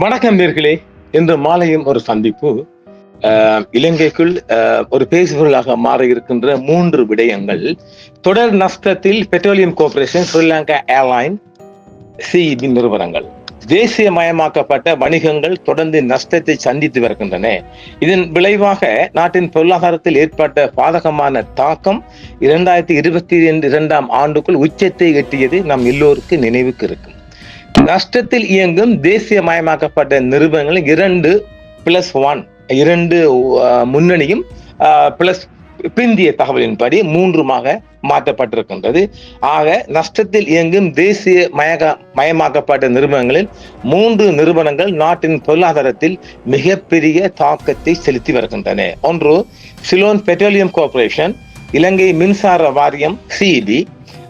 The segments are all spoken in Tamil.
வணக்கம் நேர்களே. இன்று மாலையும் ஒரு சந்திப்பு இலங்கைக்குள் ஒரு பேசுபொருளாக மாற இருக்கின்ற மூன்று விடயங்கள். தொடர் நஷ்டத்தில் petroleum corporation Sri Lanka airline CEB நிறுவனங்கள். தேசியமயமாக்கப்பட்ட வணிகங்கள் தொடர்ந்து நஷ்டத்தை சந்தித்து வருகின்றன. இதன் விளைவாக நாட்டின் பொருளாதாரத்தில் ஏற்பட்ட பாதகமான தாக்கம் இரண்டாயிரத்தி இருபத்தி இரண்டாம் ஆண்டுக்குள் உச்சத்தை எட்டியது நம் எல்லோருக்கு நினைவுக்கு இருக்கும். நஷ்டத்தில் இயங்கும் தேசியமயமாக்கப்பட்ட நிறுவனங்கள் இரண்டு பிளஸ் ஒன் இரண்டு முன்னணியும் பிளஸ் பிந்திய தகவலின்படி மூன்றுமாக மாற்றப்பட்டிருக்கின்றது. ஆக நஷ்டத்தில் இயங்கும் தேசிய மயக மயமாக்கப்பட்ட நிறுவனங்களில் மூன்று நிறுவனங்கள் நாட்டின் பொருளாதாரத்தில் மிகப்பெரிய தாக்கத்தை செலுத்தி வருகின்றன. ஒன்று சிலோன் பெட்ரோலியம் கார்பரேஷன் இலங்கை மின்சார வாரியம் சிஇபி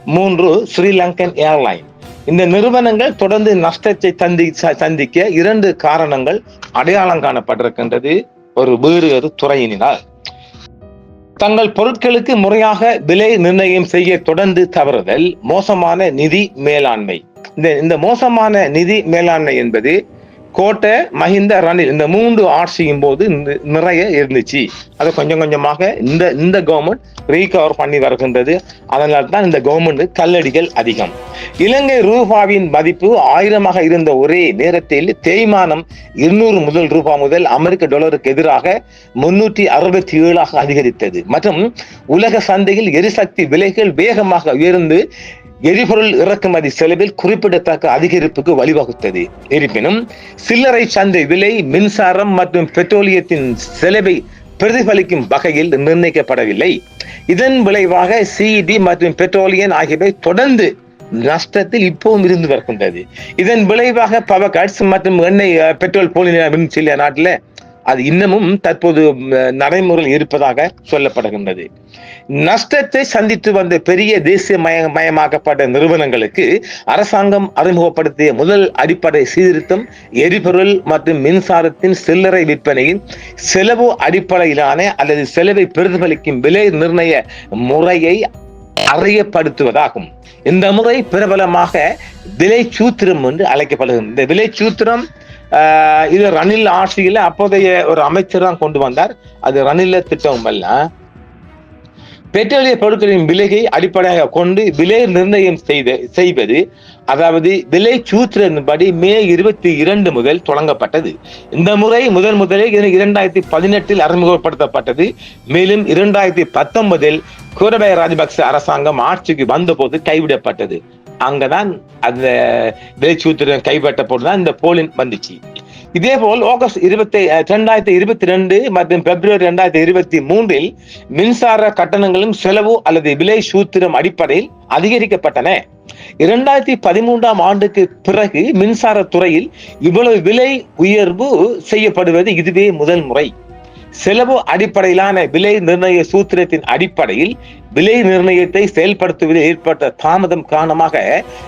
மூன்று ஸ்ரீலங்கன் ஏர்லைன் இந்த நிறுவனங்கள் தொடர்ந்து நஷ்டத்தை சந்தி ச- சந்திக்க இரண்டு காரணங்கள் அடையாளம் காணப்பட்டிருக்கின்றது. ஒரு வேறு ஒரு துறையினால். தங்கள் பொருட்களுக்கு முறையாக விலை நிர்ணயம் செய்ய தொடர்ந்து தவறுதல் மோசமான நிதி மேலாண்மை. இந்த இந்த மோசமான நிதி மேலாண்மை என்பது கோட்டை மஹிந்த ரணில் இந்த மூன்று ஆட்சியும் போது நிறைய இருந்துச்சு. அதை கொஞ்சம் கொஞ்சமாக இந்த இந்த கவர்மெண்ட் ரீகவர் பண்ணி வருகின்றது. அதனால தான் இந்த கவர்மெண்ட் கல்லடிகள் அதிகம். இலங்கை ரூபாவின் மதிப்பு ஆயிரமாக இருந்த ஒரே நேரத்தில் தேய்மானம் இருநூறு முதல் ரூபாய் முதல் அமெரிக்க டாலருக்கு எதிராக முன்னூற்றி அறுபத்தி ஏழாக அதிகரித்தது. மற்றும் உலக சந்தையில் எரிசக்தி விலைகள் வேகமாக உயர்ந்து எரிபொருள் இறக்குமதி செலவில் குறிப்பிடத்தக்க அதிகரிப்புக்கு வழிவகுத்தது. இருப்பினும் சில்லறை சந்தை விலை மின்சாரம் மற்றும் பெட்ரோலியத்தின் செலவை பிரதிபலிக்கும் வகையில் நிர்ணயிக்கப்படவில்லை. இதன் விளைவாக சிஇடி மற்றும் பெட்ரோலியம் ஆகியவை தொடர்ந்து நஷ்டத்தில் இப்பவும் இருந்து வருகின்றது. இதன் விளைவாக பவர் கட்ஸ் மற்றும் எண்ணெய் பெட்ரோல் போலின சில நாட்டில் அது இன்னமும் தற்போது நடைமுறையில் இருப்பதாக சொல்லப்படுகின்றது. நஷ்டத்தை சந்தித்து வந்த பெரிய தேசிய மய மயமாக்கப்பட்ட நிறுவனங்களுக்கு அரசாங்கம் அறிமுகப்படுத்திய முதல் அடிப்படை சீர்திருத்தம் எரிபொருள் மற்றும் மின்சாரத்தின் சில்லறை விற்பனையின் செலவு அடிப்படையிலான அல்லது செலவை பிரதிபலிக்கும் விலை நிர்ணய முறையை அறியப்படுத்துவதாகும் இந்த முறை பிரபலமாக விலை சூத்திரம் என்று அழைக்கப்படுகிறது இந்த விலை சூத்திரம் இது ரணில் ஆட்சியில அப்போதைய ஒரு அமைச்சர் தான் கொண்டு வந்தார். அது ரணில திட்டம் அல்ல. பெட்ரோலிய பொருட்களின் விலையை அடிப்படையாக கொண்டு விலை நிர்ணயம் செய்த செய்வது அதாவது விலை சூத்திரன்படி மே இருபத்தி இரண்டு முதல் தொடங்கப்பட்டது. இந்த முறை முதன் முதலில் இரண்டாயிரத்தி பதினெட்டில் அறிமுகப்படுத்தப்பட்டது. மேலும் இரண்டாயிரத்தி பத்தொன்பதில் கோரபய ராஜபக்ச அரசாங்கம் ஆட்சிக்கு வந்தபோது கைவிடப்பட்டது. அங்கதான் அந்த விலை சூத்திரம் கைப்பற்ற போதுதான் இந்த போலின் வந்துச்சு. இதே போல் ஆகஸ்ட் இருபத்தி இரண்டாயிரத்தி இருபத்தி ரெண்டு மற்றும் பிப்ரவரி இரண்டாயிரத்தி இருபத்தி மூன்றில் மின்சார கட்டணங்களும் செலவு அல்லது விலை சூத்திரம் அடிப்படையில் அதிகரிக்கப்பட்டன. இரண்டாயிரத்தி பதிமூன்றாம் ஆண்டுக்கு பிறகு மின்சார துறையில் இவ்வளவு விலை உயர்வு செய்யப்படுவது இதுவே முதல் முறை. செலவு அடிப்படையிலான விலை நிர்ணய சூத்திரத்தின் அடிப்படையில் விலை நிர்ணயத்தை செயல்படுத்துவதில் ஏற்பட்ட தாமதம் காரணமாக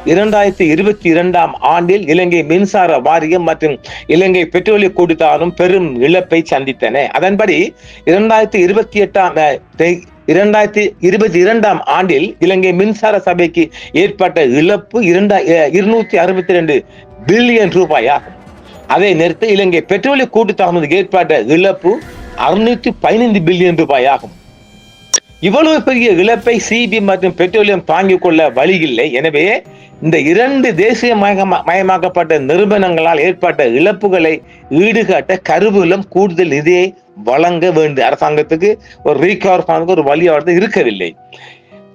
இரண்டாயிரத்தி இருபத்தி இரண்டாம் ஆண்டில் இலங்கை மின்சார வாரியம் மற்றும் இலங்கை பெட்ரோலிய கூட்டுத்தாரும் பெரும் இழப்பை சந்தித்தன. அதன்படி இரண்டாயிரத்தி இருபத்தி எட்டாம் இரண்டாயிரத்தி இருபத்தி இரண்டாம் ஆண்டில் இலங்கை மின்சார சபைக்கு ஏற்பட்ட இழப்பு இரண்டா இருநூத்தி அறுபத்தி ரெண்டு பில்லியன் ரூபாய் ஆகும் அதே நேரத்தில் இலங்கை பெட்ரோலிய கூட்டுத்தாமதுக்கு ஏற்பட்ட இழப்பு அறுநூத்தி பதினைந்து பில்லியன் ரூபாய் ஆகும் இவ்வளவு பெரிய இழப்பை சிபி மற்றும் பெட்ரோலியம் தாங்கிக் கொள்ள வழி இல்லை. எனவே இந்த இரண்டு தேசிய மயமா- மயமாக்கப்பட்ட நிறுவனங்களால் ஏற்பட்ட இழப்புகளை ஈடுகாட்ட கருவூலம் கூடுதல் நிதியை வழங்க வேண்டும் அரசாங்கத்துக்கு ஒரு ரீகவர் பண்ண ஒரு வழியாவது இருக்கவில்லை.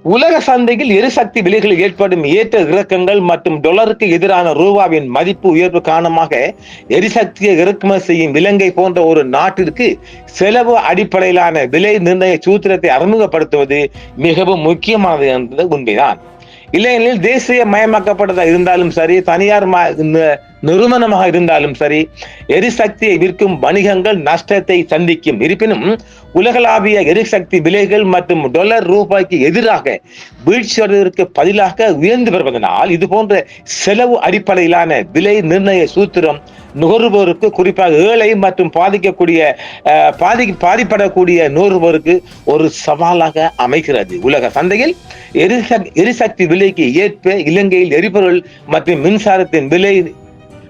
உலக சந்தையில் எரிசக்தி விலைகளில் ஏற்படும் ஏற்ற இறக்கங்கள் மற்றும் டொலருக்கு எதிரான ரூபாவின் மதிப்பு உயர்வு காரணமாக எரிசக்தியை இறக்குமதி செய்யும் இலங்கை போன்ற ஒரு நாட்டிற்கு செலவு அடிப்படையிலான விலை நிர்ணய சூத்திரத்தை அறிமுகப்படுத்துவது மிகவும் முக்கியமானது என்பது உண்மைதான். இல்லையெனில் தேசிய மயமாக்கப்பட்டதாக இருந்தாலும் சரி தனியார் ம- நிறுவனமாக இருந்தாலும் சரி எரிசக்தியை விற்கும் வணிகங்கள் நஷ்டத்தை சந்திக்கும். இருப்பினும் உலகளாவிய எரிசக்தி விலைகள் மற்றும் டொலர் ரூபாய்க்கு எதிராக வீழ்ச்சியடைவதற்கு பதிலாக உயர்ந்து வருவதனால் இது போன்ற செலவு அடிப்படையிலான விலை நிர்ணய சூத்திரம் நுகர்வோருக்கு குறிப்பாக ஏழை மற்றும் பாதிக்கக்கூடிய பாதி பாதிப்படக்கூடிய நுகர்வோருக்கு ஒரு சவாலாக அமைகிறது. உலக சந்தையில் எரிசக்தி எரிசக்தி விலைக்கு ஏற்ப இலங்கையில் எரிபொருள் மற்றும் மின்சாரத்தின் விலை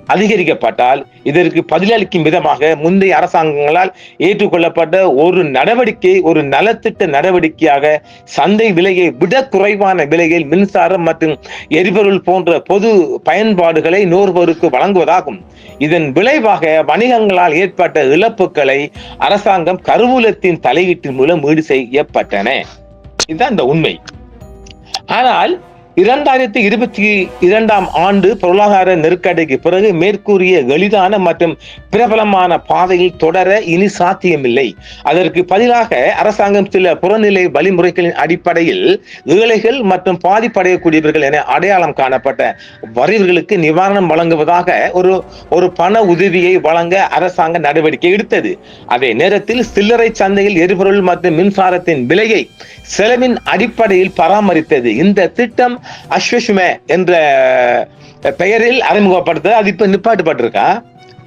அதிகரிக்கப்பட்டால் இதற்கு பதிலளிக்கும் விதமாக முந்தைய அரசாங்கங்களால் ஏற்றுக்கொள்ளப்பட்ட ஒரு நடவடிக்கை ஒரு நலத்திட்ட நடவடிக்கையாக சந்தை விலையை விட குறைவான விலையில் மின்சாரம் மற்றும் எரிபொருள் போன்ற பொது பயன்பாடுகளை நுகர்வோருக்கு வழங்குவதாகும். இதன் விளைவாக வணிகங்களால் ஏற்பட்ட இழப்புகளை அரசாங்கம் கருவூலத்தின் தலையீட்டின் மூலம் ஈடு செய்யப்பட்டன. இதுதான் இந்த உண்மை. ஆனால் இரண்டாயிரத்தி இருபத்தி இரண்டாம் ஆண்டு பொருளாதார நெருக்கடிக்கு பிறகு மேற்கூறிய எளிதான மற்றும் பிரபலமான பாதையில் தொடர இனி சாத்தியமில்லை. அதற்கு பதிலாக அரசாங்கம் சில புறநிலை வழிமுறைகளின் அடிப்படையில் ஏழைகள் மற்றும் பாதிப்படையக்கூடியவர்கள் என அடையாளம் காணப்பட்ட வரிவர்களுக்கு நிவாரணம் வழங்குவதாக ஒரு ஒரு பண உதவியை வழங்க அரசாங்க நடவடிக்கை எடுத்தது. அதே நேரத்தில் சில்லறை சந்தையில் எரிபொருள் மற்றும் மின்சாரத்தின் விலையை செலவின் அடிப்படையில் பராமரித்தது. இந்த திட்டம் அஸ்வசுமே என்ற பெயரில் அறிமுகப்படுத்த அது இப்ப நிப்பாட்டுப்பட்டிருக்கா?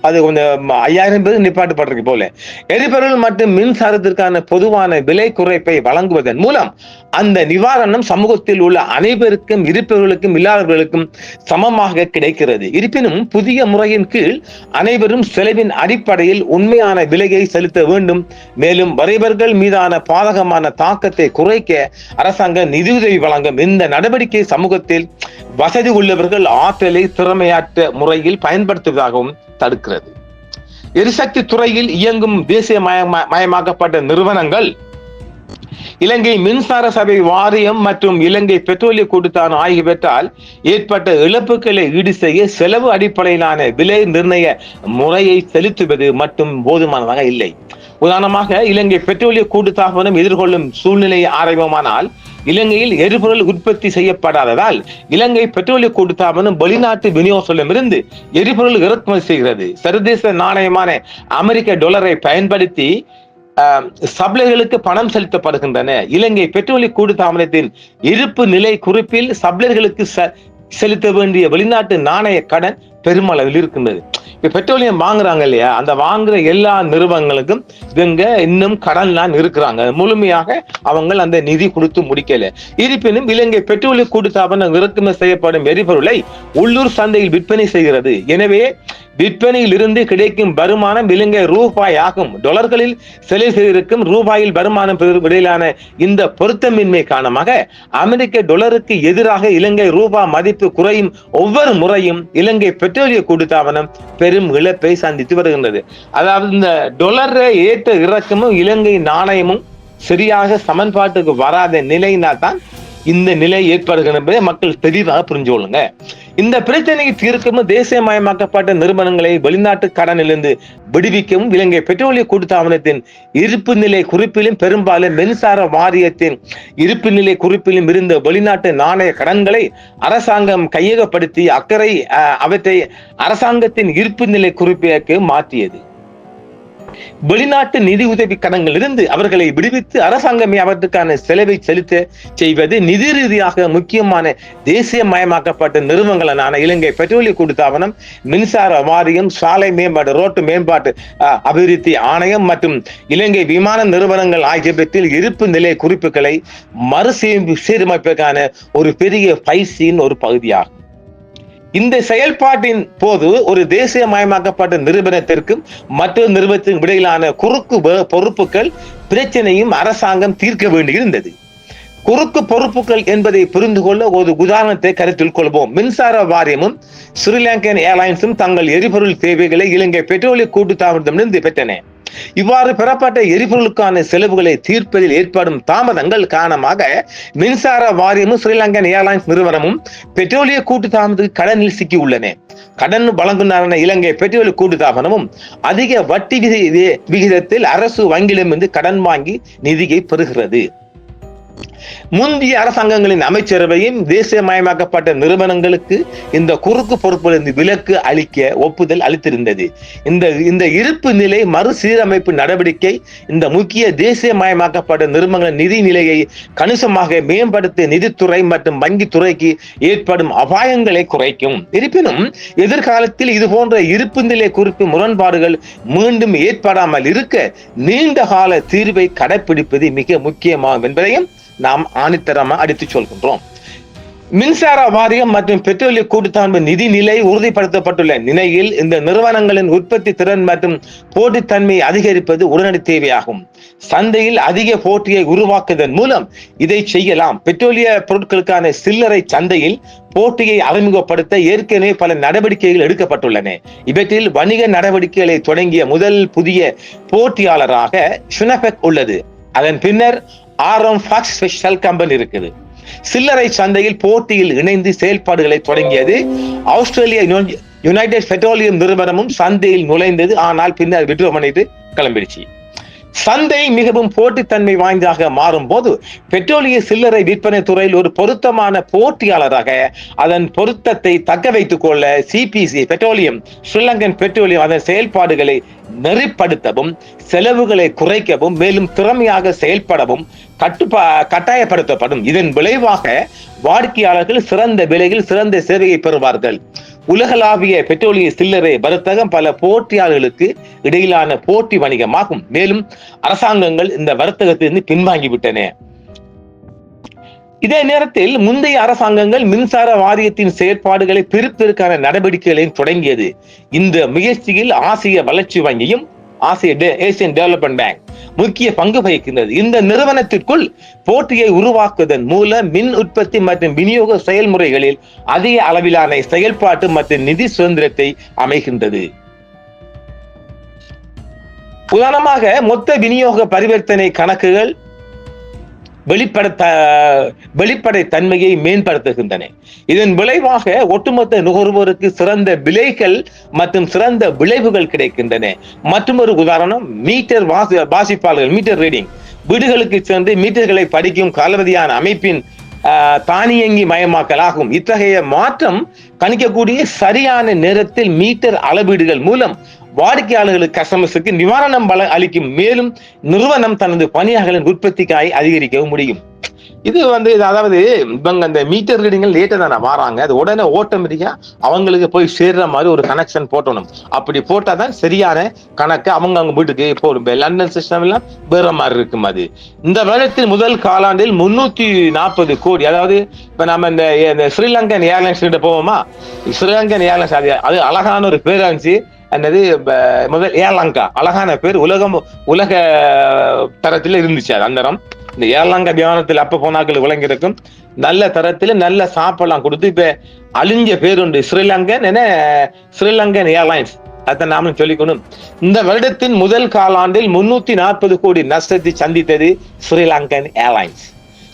அது கொஞ்சம் ஐயாயிரம் பேர் நிப்பாட்டுப்பட்டிருக்கு போல. எரிபொருள் மற்றும் மின்சாரத்திற்கான பொதுவான விலை குறைப்பை வழங்குவதன் மூலம் அந்த நிவாரணம் சமூகத்தில் உள்ள அனைவருக்கும் இருப்பவர்களுக்கும் இல்லாதவர்களுக்கும் சமமாக கிடைக்கிறது. இருப்பினும் புதிய முறையின் கீழ் அனைவரும் செலவின் அடிப்படையில் உண்மையான விலையை செலுத்த வேண்டும். மேலும் வரைவர்கள் மீதான பாதகமான தாக்கத்தை குறைக்க அரசாங்கம் நிதியுதவி வழங்கும் இந்த நடவடிக்கை சமூகத்தில் வசதி உள்ளவர்கள் ஆற்றலை திறமையாற்ற முறையில் பயன்படுத்துவதாகவும் தடுக்கிறது. எரிசக்தி துறையில் இயங்கும் தேசிய மயமாக்கப்பட்ட நிறுவனங்கள் இலங்கை மின்சார சபை வாரியம் மற்றும் இலங்கை பெட்ரோலிய கூட்டுத்தான் ஆகியவற்றால் ஏற்பட்ட இழப்புகளை ஈடு செய்ய செலவு அடிப்படையிலான விலை நிர்ணய முறையை செலுத்துவது மட்டும் போதுமானதாக இல்லை. உதாரணமாக இலங்கை பெட்ரோலிய கூட்டுத்தாபனம் எதிர்கொள்ளும் சூழ்நிலையை ஆரம்பமானால் இலங்கையில் எரிபொருள் உற்பத்தி செய்யப்படாததால் இலங்கை பெட்ரோலிய கூட்டுத்தாபனம் வெளிநாட்டு விநியோகத்திலிருந்து எரிபொருள் இறக்குமதி செய்கிறது. சர்வதேச நாணயமான அமெரிக்க டாலரை பயன்படுத்தி சப்ளைகளுக்கு பணம் செலுத்தப்படுகின்றன. இலங்கை பெட்ரோலிய கூட்டுத்தாபனத்தின் இருப்பு நிலை குறிப்பில் சப்ளைகளுக்கு செலுத்த வேண்டிய வெளிநாட்டு நாணய கடன் பெருமளவில் இருக்கின்றது. இப்ப பெட்ரோலியம் வாங்குறாங்க இல்லையா? அந்த வாங்குற எல்லா நிறுவனங்களுக்கும் இங்க இன்னும் கடன்லாம் இருக்கிறாங்க. முழுமையாக அவங்க அந்த நிதி கொடுத்து முடிக்கல. இருப்பினும் இலங்கை பெட்ரோலிய கூட்டுத்தாபனம் இறக்குமதி செய்யப்படும் எரிபொருளை உள்ளூர் சந்தையில் விற்பனை செய்கிறது. எனவே விற்பனையில் இருந்து கிடைக்கும் வருமானம் இலங்கை ரூபாய் ஆகும் டொலர்களில் செலவு செய்திருக்கும் ரூபாயில் வருமானம் இடையிலான இந்த பொருத்தமின்மை காரணமாக அமெரிக்க டொலருக்கு எதிராக இலங்கை ரூபாய் மதிப்பு குறையும் ஒவ்வொரு முறையும் இலங்கை பெட்ரோலிய கூட்டுத்தாபனம் பெரும் இழப்பை சந்தித்து வருகின்றது. அதாவது இந்த டொலரை ஏற்ற இறக்கமும் இலங்கை நாணயமும் சரியாக சமன்பாட்டுக்கு வராத நிலையினால் தான் இந்த நிலை ஏற்படுகிற மக்கள் தெளிவாக புரிஞ்சு கொள்ளுங்க. இந்த பிரச்சனையை தீர்க்கவும் தேசியமயமாக்கப்பட்ட நிறுவனங்களை வெளிநாட்டு கடனிலிருந்து விடுவிக்கவும் இலங்கை பெட்ரோலிய கூட்டுத்தாபனத்தின் இருப்பு நிலை குறிப்பிலும் பெரும்பாலும் மின்சார வாரியத்தின் இருப்பு நிலை குறிப்பிலும் இருந்த வெளிநாட்டு நாணய கடன்களை அரசாங்கம் கையகப்படுத்தி அக்கறை அவற்றை அரசாங்கத்தின் இருப்பு நிலை குறிப்பிற்கு மாற்றியது. வெளிநாட்டு நிதி உதவி கடன்களிலிருந்து அவர்களை விடுவித்து அரசாங்கமே அவற்றுக்கான செலவை செலுத்த செய்வது நிதி ரீதியாக முக்கியமான தேசிய மயமாக்கப்பட்ட நிறுவனங்களான இலங்கை பெட்ரோலிய கூட்டுத்தாபனம் மின்சார வாரியம் சாலை மேம்பாடு ரோட்டு மேம்பாட்டு அபிவிருத்தி ஆணையம் மற்றும் இலங்கை விமான நிறுவனங்கள் ஆகியவற்றில் இருப்பு நிலை குறிப்புகளை மறுசீரமைப்பதற்கான ஒரு பெரிய பயிற்சியின் ஒரு பகுதியாகும். இந்த செயல்பாட்டின் போது ஒரு தேசியமயமாக்கப்பட்ட நிறுவனத்திற்கும் மற்றொரு நிறுவனத்தின் இடையிலான குறுக்கு பொறுப்புகள் பிரச்சனையும் அரசாங்கம் தீர்க்க வேண்டியிருந்தது. குறுக்கு பொறுப்புகள் என்பதை புரிந்து கொள்ள ஒரு உதாரணத்தை கருத்தில் கொள்வோம். மின்சார வாரியமும் ஸ்ரீலங்கன் ஏர்லைன்ஸும் தங்கள் எரிபொருள் தேவைகளை இலங்கை பெட்ரோலிய கூட்டுத்தாபனத்திலிருந்து பெற்றன. இவ்வாறு பெறப்பட்ட எரிபொருளுக்கான செலவுகளை தீர்ப்பதில் ஏற்படும் தாமதங்கள் காரணமாக மின்சார வாரியமும் ஸ்ரீலங்கன் ஏர்லைன்ஸ் நிறுவனமும் பெட்ரோலிய கூட்டு தாமதத்துக்கு கடனில் சிக்கியுள்ளன. கடன் வழங்குநரான இலங்கை பெட்ரோலிய கூட்டுத்தாபனமும் அதிக வட்டி விகிதத்தில் அரசு வங்கியிடமிருந்து கடன் வாங்கி நிதியை பெறுகிறது. முந்தைய அரசாங்கங்களின் அமைச்சரவையும் தேசியமயமாக்கப்பட்ட நிறுவனங்களுக்கு இந்த குறுக்கு பொறுப்பிலிருந்து விலக்கு அளிக்க ஒப்புதல் அளித்திருந்தது. இந்த இந்த இருப்பு நிலை மறுசீரமைப்பு நடவடிக்கை இந்த முக்கிய தேசியமயமாக்கப்பட்ட நிறுவனங்களின் நிதி நிலையை கணிசமாக மேம்படுத்த நிதித்துறை மற்றும் வங்கித்துறைக்கு ஏற்படும் அபாயங்களை குறைக்கும். இருப்பினும் எதிர்காலத்தில் இது போன்ற இருப்பு நிலை குறிப்பு முரண்பாடுகள் மீண்டும் ஏற்படாமல் இருக்க நீண்ட கால தீர்வை கடைபிடிப்பது மிக முக்கியமாகும் என்பதையும் நாம் ஆணித்தரமாக அடித்து சொல்கின்றோம். மின்சார வாரியம் மற்றும் பெட்ரோலிய கூட்டுத்தாண்பு நிதி நிலை உறுதிப்படுத்தப்பட்டுள்ள நிலையில் இந்த நிறுவனங்களின் உற்பத்தி திறன் மற்றும் போட்டித்தன்மையை அதிகரிப்பது உடனடி தேவையாகும். சந்தையில் அதிக போட்டியை உருவாக்குவதன் மூலம் இதை செய்யலாம். பெட்ரோலிய பொருட்களுக்கான சில்லறை சந்தையில் போட்டியை அறிமுகப்படுத்த ஏற்கனவே பல நடவடிக்கைகள் எடுக்கப்பட்டுள்ளன. இவற்றில் வணிக நடவடிக்கைகளை தொடங்கிய முதல் புதிய போட்டியாளராக ஷுனபெக் உள்ளது. அதன் பின்னர் ஆர்எம் ஃபாக்ஸ் ஸ்பெஷல் கம்பெனி இருக்குது. சில்லறை சந்தையில் போட்டியில் இணைந்து செயல்பாடுகளை தொடங்கியது. ஆஸ்திரேலிய யுனைடெட் பெட்ரோலியம் நிறுவனமும் சந்தையில் நுழைந்தது. ஆனால் பின்னர் விட்ரோ பண்ணிட்டு கிளம்பிடுச்சு. சந்தை மிகவும் போட்டித்தன்மை வாய்ந்ததாக மாறும் போது பெட்ரோலிய சில்லறை விற்பனை துறையில் ஒரு பொருத்தமான போட்டியாளராக அதன் பொருத்தத்தை தக்க வைத்துக் கொள்ள சிபிசி பெட்ரோலியம் ஸ்ரீலங்கன் பெட்ரோலியம் அதன் செயல்பாடுகளை நெறிப்படுத்தவும் செலவுகளை குறைக்கவும் மேலும் திறமையாக செயல்படவும் கட்டுப்பா கட்டாயப்படுத்தப்படும். இதன் விளைவாக வாடிக்கையாளர்கள் சிறந்த விலையில் சிறந்த சேவையை பெறுவார்கள். உலகளாவிய பெட்ரோலிய சில்லறை வர்த்தகம் பல போட்டியாளர்களுக்கு இடையிலான போட்டி வணிகமாகும். மேலும் அரசாங்கங்கள் இந்த வர்த்தகத்திலிருந்து பின்வாங்கிவிட்டன. இதே நேரத்தில் முந்தைய அரசாங்கங்கள் மின்சார வாரியத்தின் செயற்பாடுகளை பிரிப்பதற்கான நடவடிக்கைகளையும் தொடங்கியது. இந்த முயற்சியில் ஆசிய வளர்ச்சி வங்கியும் ஆசிய டெ- ஏசியன் டெவலப்மெண்ட் பேங்க் முக்கிய பங்கு வகிக்கின்றது. இந்த நிறுவனத்திற்குள் போட்டியை உருவாக்குவதன் மூலம் மின் உற்பத்தி மற்றும் விநியோக செயல்முறைகளில் அதிக அளவிலான செயல்பாட்டு மற்றும் நிதி சுதந்திரத்தை அமைகின்றது. உதாரணமாக மொத்த விநியோக பரிவர்த்தனை கணக்குகள் வெளிப்படுத்த வெளிப்படை தன்மையை மேம்படுத்துகின்றன. இதன் விளைவாக ஒட்டுமொத்த நுகர்வோருக்கு சிறந்த விலைகள் மற்றும் சிறந்த விளைவுகள் கிடைக்கின்றன. மற்றும் ஒரு உதாரணம் மீட்டர் வாசி வாசிப்பாளர்கள் மீட்டர் ரீடிங். வீடுகளுக்கு சென்று மீட்டர்களை படிக்கும் காலவதியான அமைப்பின் தானியங்கி மயமாக்கல் ஆகும். இத்தகைய மாற்றம் கணிக்கக்கூடிய சரியான நேரத்தில் மீட்டர் அளவீடுகள் மூலம் வாடிக்கையாளர்களுக்கு கஸ்டமர்ஸுக்கு நிவாரணம் பல அளிக்கும். மேலும் நிறுவனம் தனது பணியாளர்களின் உற்பத்திக்காய் அதிகரிக்கவும் முடியும். இது வந்து இது அதாவது இவங்க அந்த மீட்டர் ரீடிங்கள் லேட்டாக தானே வராங்க. அது உடனே ஆட்டோமேட்டிக்கா அவங்களுக்கு போய் சேர்ற மாதிரி ஒரு கனெக்ஷன் போட்டணும். அப்படி போட்டால் தான் சரியான கணக்கு அவங்க அவங்க வீட்டுக்கு இப்போ லண்டன் சிஸ்டம் எல்லாம் வேற மாதிரி இருக்கும் அது. இந்த வருடத்தின் முதல் காலாண்டில் முன்னூத்தி நாற்பது கோடி அதாவது இப்ப நம்ம இந்த ஸ்ரீலங்கன் ஏர்லைன்ஸ் கிட்ட போவோமா? ஸ்ரீலங்கன் ஏர்லைன்ஸ் அது அது அழகான ஒரு பேர் இருந்துச்சு என்னது முதல் ஏர்லங்கா அழகான பேர். உலகம் உலக தரத்துல இருந்துச்சு அது அந்த இடம். இந்த ஏலங்கா விமானத்தில் அப்ப போனாக்கள் விளங்கியிருக்கும். நல்ல தரத்துல நல்ல சாப்பாடுலாம் கொடுத்து இப்ப அழிஞ்ச பேர் உண்டு. ஸ்ரீலங்கன் என ஸ்ரீலங்கன் ஏர்லைன்ஸ். அதை நாமளும் சொல்லிக்கணும். இந்த வருடத்தின் முதல் காலாண்டில் முன்னூத்தி நாற்பது கோடி நஷ்டத்தை சந்தித்தது ஸ்ரீலங்கன் ஏர்லைன்ஸ்.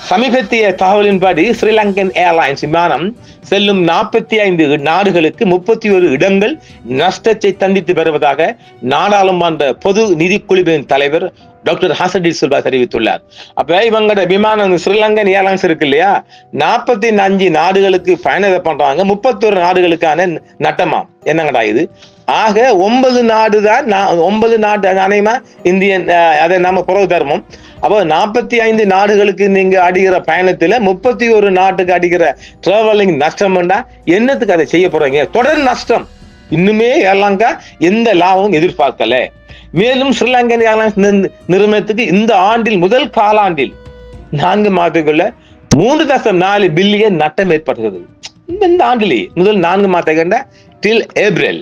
சமீபத்திய தகவலின்படி ஸ்ரீலங்கன் ஏர்லைன்ஸ் விமானம் செல்லும் நாற்பத்தி ஐந்து நாடுகளுக்கு முப்பத்தி ஒரு இடங்கள் நஷ்டத்தை சந்தித்து வருவதாக நாடாளுமன்ற பொது நிதிக்குழுவின் தலைவர் டாக்டர் ஹசடி சில்வா தெரிவித்துள்ளார். அப்ப இவங்களோட விமானம் ஸ்ரீலங்கன் ஏர்லைன்ஸ் இருக்கு இல்லையா? நாற்பத்தி அஞ்சு நாடுகளுக்கு பயணம் பண்றாங்க. முப்பத்தொரு நாடுகளுக்கான நட்டமாம். என்னங்கடா இது? ஆக ஒன்பது நாடு தான் ஒன்பது நாடு அனைமா இந்தியன் அதை நம்ம புறவு தர்மம் அப்போ நாற்பத்தி ஐந்து நாடுகளுக்கு நீங்க அடிக்கிற பயணத்துல முப்பத்தி ஒரு நாட்டுக்கு அடிக்கிற டிராவலிங் நஷ்டம்னா என்னத்துக்கு அதை செய்ய போறீங்க? தொடர் நஷ்டம். இன்னுமே ஏர்லாங்கா எந்த லாபமும் எதிர்பார்க்கல. மேலும் ஸ்ரீலங்கன் ஏர்லைன்ஸ் நிறுவனத்துக்கு இந்த ஆண்டில் முதல் காலாண்டில் நான்கு மாதத்துக்குள்ள மூன்று தசம் நாலு பில்லியன் நட்டம் ஏற்படுகிறது இந்த- ஆண்டிலேயே முதல் நான்கு மாதம் கண்ட டில் ஏப்ரல்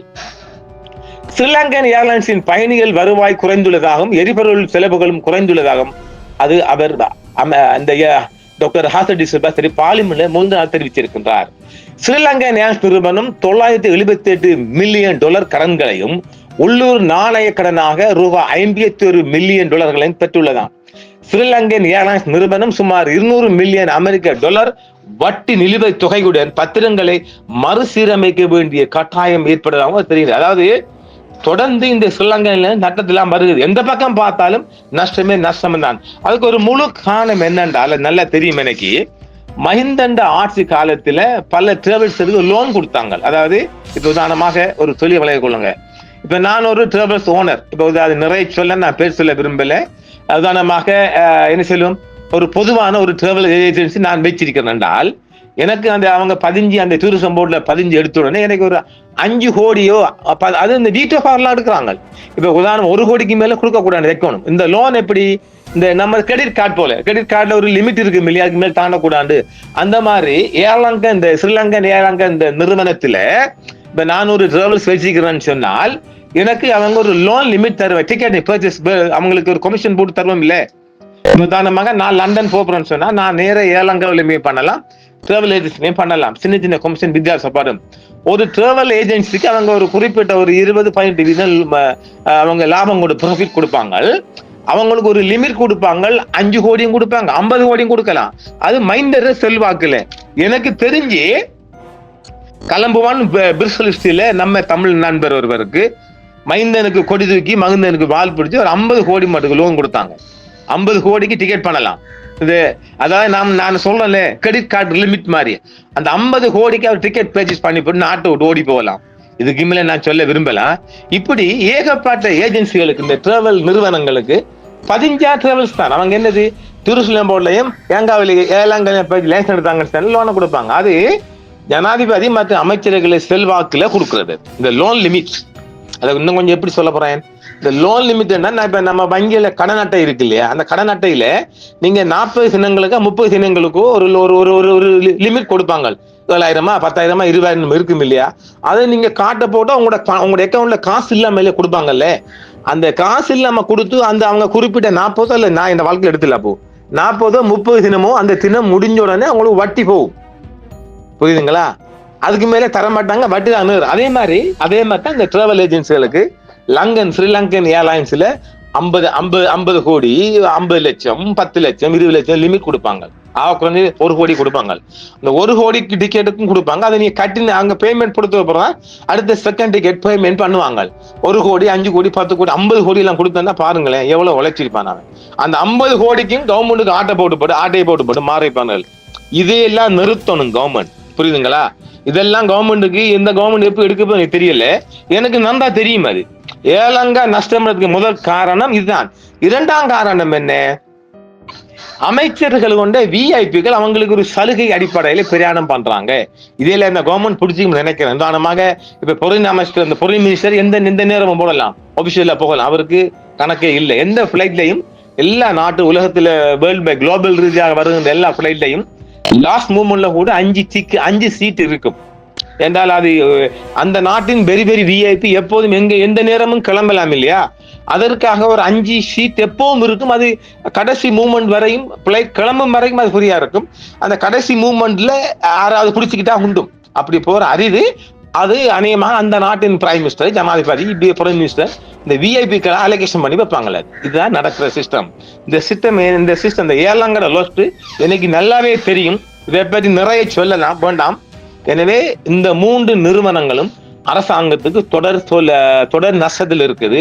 ஸ்ரீலங்கன் ஏர்லைன்ஸின் பயணிகள் வருவாய் குறைந்துள்ளதாகவும் எரிபொருள் செலவுகளும் குறைந்துள்ளதாகவும் அது அவர் அம- அந்த டாக்டர் ஹாசடி சில்வா சரி பார்லிமெண்ட்ல மூன்று நாள் தெரிவித்திருக்கின்றார். ஸ்ரீலங்கா ஏர்லைன்ஸ் நிறுவனம் தொள்ளாயிரத்தி எழுபத்தி எட்டு மில்லியன் டாலர் கடன்களையும் உள்ளூர் நாணய கடனாக ரூபாய் ஐம்பத்தி ஒரு மில்லியன் டாலர்களையும் பெற்றுள்ளதாம். ஸ்ரீலங்கன் ஏர்லைன்ஸ் நிறுவனம் சுமார் இருநூறு மில்லியன் அமெரிக்க டாலர் வட்டி நிலுவைத் தொகையுடன் பத்திரங்களை மறுசீரமைக்க வேண்டிய கட்டாயம் ஏற்படுவதாக தெரிகிறது. அதாவது தொடர்ந்து இந்த ஸ்ரீலங்கையில நட்டத்தெல்லாம் வருகிறது எந்த பக்கம் பார்த்தாலும் நஷ்டமே நஷ்டம் தான் அதுக்கு ஒரு முழு காரணம் என்னன்றால் நல்லா தெரியும் எனக்கு. மஹிந்தண்ட ஆட்சி காலத்துல பல டிராவல்ஸருக்கு லோன் கொடுத்தாங்க. அதாவது இப்ப உதாரணமாக ஒரு தொழில் வளைய கொள்ளுங்க. இப்ப நான் ஒரு டிராவல்ஸ் ஓனர் இப்ப அது நிறைய சொல்ல நான் பேர் சொல்ல விரும்பல. உதாரணமாக என்ன சொல்லும்? ஒரு பொதுவான ஒரு டிராவல் ஏஜென்சி நான் வச்சிருக்கிறேன் என்றால் எனக்கு அந்த அவங்க பதிஞ்சு அந்த டூரிசம் போர்ட்ல பதிஞ்சு எடுத்த உடனே எனக்கு ஒரு அஞ்சு கோடியோ அது இந்த வீட்டு ஃபார்லாம் எடுக்கிறாங்க. இப்போ உதாரணம் ஒரு கோடிக்கு மேல கொடுக்க கூடாது வைக்கணும். இந்த லோன் எப்படி? இந்த நம்ம கிரெடிட் கார்டு போல கிரெடிட் கார்டுல ஒரு லிமிட் இருக்கு மில்லியாருக்கு அதுக்கு மேல் தாண்டக்கூடாது. அந்த மாதிரி ஏர்லங்கா இந்த ஸ்ரீலங்கன் ஏர்லங்கா இந்த நிறுவனத்துல இப்ப நான் ஒரு டிராவல்ஸ் வச்சுக்கிறேன்னு சொன்னால் எனக்கு அவங்க ஒரு லோன் லிமிட் தருவேன் டிக்கெட் பர்ச்சேஸ் அவங்களுக்கு ஒரு கமிஷன் போட்டு தருவோம் இல்லை. உதாரணமாக நான் லண்டன் போகிறேன்னு சொன்னா நான் நேர ஏலங்காவிலுமே பண்ணலாம். டிராவல் ஏஜென்சிலையும் பண்ணலாம். சின்ன சின்ன கமிஷன் வித்தியாசப்படும் ஒரு டிராவல் ஏஜென்சிக்கு அவங்க ஒரு குறிப்பிட்ட ஒரு இருபது பதினெட்டு வீதம் அவங்க லாபம் கொடு ப்ராஃபிட் கொடுப்பாங்க. அவங்களுக்கு ஒரு லிமிட் கொடுப்பாங்க. அஞ்சு கோடியும் கொடுப்பாங்க. ஐம்பது கோடியும் கொடுக்கலாம். அது மைண்டர் செல்வாக்குல. எனக்கு தெரிஞ்சு கலம்புவான் பிரிசலிஸ்டில நம்ம தமிழ் நண்பர் ஒருவருக்கு மைந்தனுக்கு கொடி தூக்கி மகிந்தனுக்கு வால் பிடிச்சி ஒரு ஐம்பது கோடி மட்டுக்கு லோன் கொடுத்தாங்க. ஐம்பது கோடிக்கு டிக்கெட் பண்ணலாம். இது அதாவது நாம் நான் சொல்றேன்ல கிரெடிட் கார்டு லிமிட் மாதிரி. அந்த ஐம்பது கோடிக்கு அவர் டிக்கெட் பர்ச்சேஸ் பண்ணி போட்டு நாட்டை விட்டு ஓடி போகலாம். இதுக்கு மேல நான் சொல்ல விரும்பலாம் இப்படி ஏகப்பட்ட ஏஜென்சிகளுக்கு இந்த டிராவல் நிறுவனங்களுக்கு பதிஞ்சா டிராவல்ஸ் தான். அவங்க என்னது? திருசிலம் போர்ட்லயும் ஏங்காவில ஏழாங்க லைசன்ஸ் எடுத்தாங்கன்னு லோனை கொடுப்பாங்க. அது ஜனாதிபதி மற்றும் அமைச்சர்களை செல்வாக்கில் கொடுக்கிறது. இந்த லோன் லிமிட் அதை இன்னும் கொஞ்சம் எப்படி சொல்ல போறேன்? இந்த லோன் லிமிட் நான் இப்ப நம்ம வங்கியில கடன் அட்டை இருக்கு இல்லையா? அந்த கடன் அட்டையில நீங்க நாற்பது தினங்களுக்கு முப்பது தினங்களுக்கோ ஒரு ஒரு ஒரு ஒரு ஒரு லிமிட் கொடுப்பாங்க. ஏழாயிரமா பத்தாயிரமா இருபதாயிரம் இருக்கும் இல்லையா? அதை நீங்க காட்ட போட்டா உங்களோட உங்களோட அக்கௌண்ட்ல காசு இல்லாமலே கொடுப்பாங்கல்ல? அந்த காசு இல்லாம கொடுத்து அந்த அவங்க குறிப்பிட்ட நாற்பதோ இல்ல நான் இந்த வாழ்க்கை எடுத்துல போ நாற்பதோ முப்பது தினமோ அந்த தினம் முடிஞ்ச உடனே அவங்களுக்கு வட்டி போகும். புரியுதுங்களா? அதுக்கு மேலே தர மாட்டாங்க வட்டி தான் அதே மாதிரி அதே மாதிரி தான் இந்த டிராவல் ஏஜென்சிகளுக்கு லங்கன் ஸ்ரீலங்கன் ஏர்லைன்ஸ்ல ஐம்பது ஐம்பது ஐம்பது கோடி ஐம்பது லட்சம் பத்து லட்சம் இருபது லட்சம் லிமிட் கொடுப்பாங்க. ஆக குறைஞ்சு ஒரு கோடி கொடுப்பாங்க. இந்த ஒரு கோடிக்கு டிக்கெட்டுக்கும் கொடுப்பாங்க. அதை நீங்க கட்டின அங்க பேமெண்ட் கொடுத்த அப்புறம் அடுத்த செகண்ட் டிக்கெட் பேமெண்ட் பண்ணுவாங்க. ஒரு கோடி அஞ்சு கோடி பத்து கோடி ஐம்பது கோடி எல்லாம் கொடுத்தா பாருங்களேன் எவ்வளவு உழைச்சிருப்பான் அவன். அந்த ஐம்பது கோடிக்கும் கவர்மெண்ட்டுக்கு ஆட்டை போட்டு போட்டு ஆட்டையை போட்டு போட்டு மாறிப்பாங்க இதையெல்லாம் நிறுத்தணும் கவர்மெண்ட் புரியுதுங்களா? இதெல்லாம் கவர்மெண்ட்டுக்கு இந்த கவர்மெண்ட் எப்படி எடுக்க எனக்கு தெரியல. எனக்கு நன்றா தெரியும் அது. ஏலங்கா நஷ்டம்ன்றதுக்கு முதல் காரணம் இதுதான். இரண்டாம் காரணம் என்ன? அமைச்சர்கள் கொண்ட விஐபிகள் அவங்களுக்கு ஒரு சலுகை அடிப்படையில் பிரயாணம் பண்றாங்க. இதில் இந்த கவர்மெண்ட் பிடிச்சிக்கணும்னு நினைக்கிறேன். உதாரணமாக இப்ப பொருள் அமைச்சர் இந்த பொருள் மினிஸ்டர் எந்த எந்த நேரமும் போடலாம். ஒபிஷியல்ல போகலாம். அவருக்கு கணக்கே இல்லை. எந்த பிளைட்லையும் எல்லா நாட்டு உலகத்துல வேர்ல்ட் பை குளோபல் ரீதியாக வருகின்ற எல்லா பிளைட்லையும் லாஸ்ட் மூமெண்ட்ல கூட அஞ்சு சீக்கு அஞ்சு சீட் இருக்கும். என்றால் அது அந்த நாட்டின் வெரி வெரி விஐபி எப்போதும் எங்க எந்த நேரமும் கிளம்பலாம் இல்லையா? அதற்காக ஒரு அஞ்சு சீட் எப்பவும் இருக்கும். அது கடைசி மூமெண்ட் வரையும் பிளை கிளம்பும் வரைக்கும் அது ஃப்ரீயா இருக்கும். அந்த கடைசி மூமெண்ட்ல யாராவது பிடிச்சிக்கிட்டா உண்டும். அப்படி போற அரிது அது அநேகமாக அந்த நாட்டின் பிரைம் மினிஸ்டர் ஜனாதிபதி இப்படி பிரைம் மினிஸ்டர் இந்த விஐபிக்களை அலோகேஷன் பண்ணி வைப்பாங்களே இதுதான் நடக்கிற சிஸ்டம் இந்த சிஸ்டம் இந்த சிஸ்டம் இந்த ஏழாங்கட லோஸ்ட் எனக்கு நல்லாவே தெரியும். இதை பற்றி நிறைய சொல்லலாம் வேண்டாம். எனவே இந்த மூன்று நிறுவனங்களும் அரசாங்கத்துக்கு தொடர் சொல்ல தொடர் நஷ்டத்தில் இருக்குது.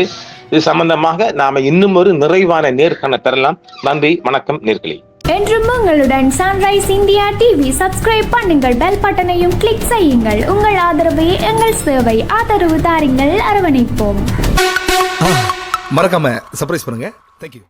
இது சம்பந்தமாக நாம இன்னும் ஒரு நிறைவான நேர்காண பெறலாம். நன்றி வணக்கம் நேர்களே. என்றும் உங்களுடன் சன்ரைஸ் இந்தியா டிவி சப்ஸ்கிரைப் பண்ணுங்கள். பெல் பட்டனையும் கிளிக் செய்யுங்கள். உங்கள் ஆதரவை எங்கள் சேவை ஆதரவு தாருங்கள். அரவணைப்போம். மறக்காம சர்ப்ரைஸ் பண்ணுங்க. தேங்க்யூ